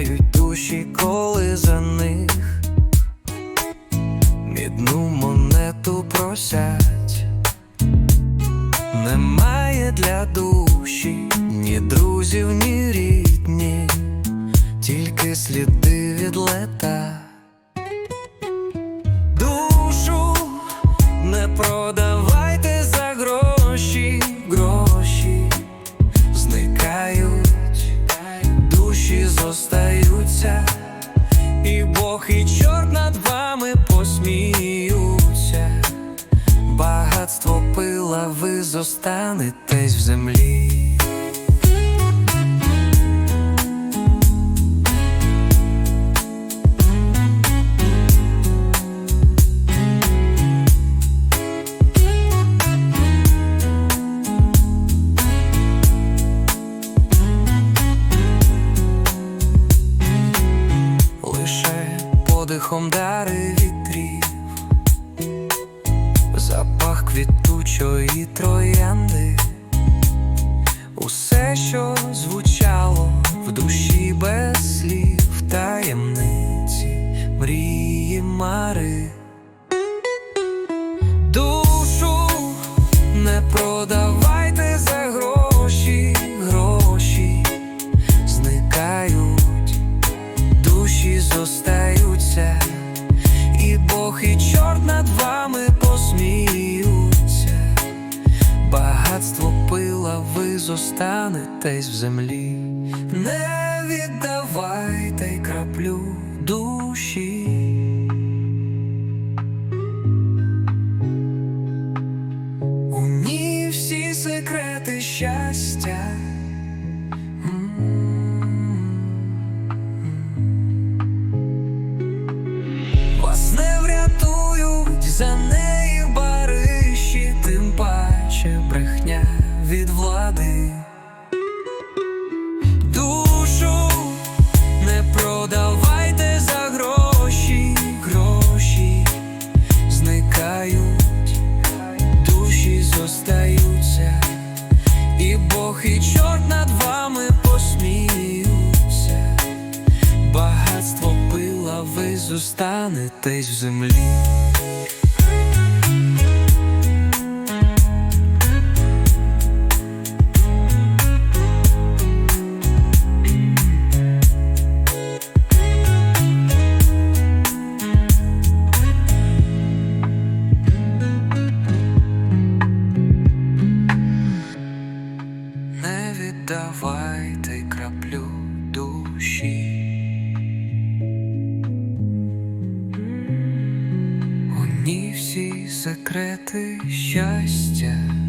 Палають душі, коли за них мідну монету просять, немає для душі ні друзів, ні рідні, тільки сліди від. Вами посміються. Багатство пила, ви зостанетесь в землі. подихом дари квітучої троянди, усе, що звучало в душі без слів, таємниці, мрії мари. Душу не продавайте за гроші, гроші зникають душі зостаються, і Бог і зостанетесь в землі. Не віддавайте й краплю душі. І Бог і чорт над вами посміються. Багатство пила, ви зостанетесь в землі. Душі. У ній всі секрети щастя.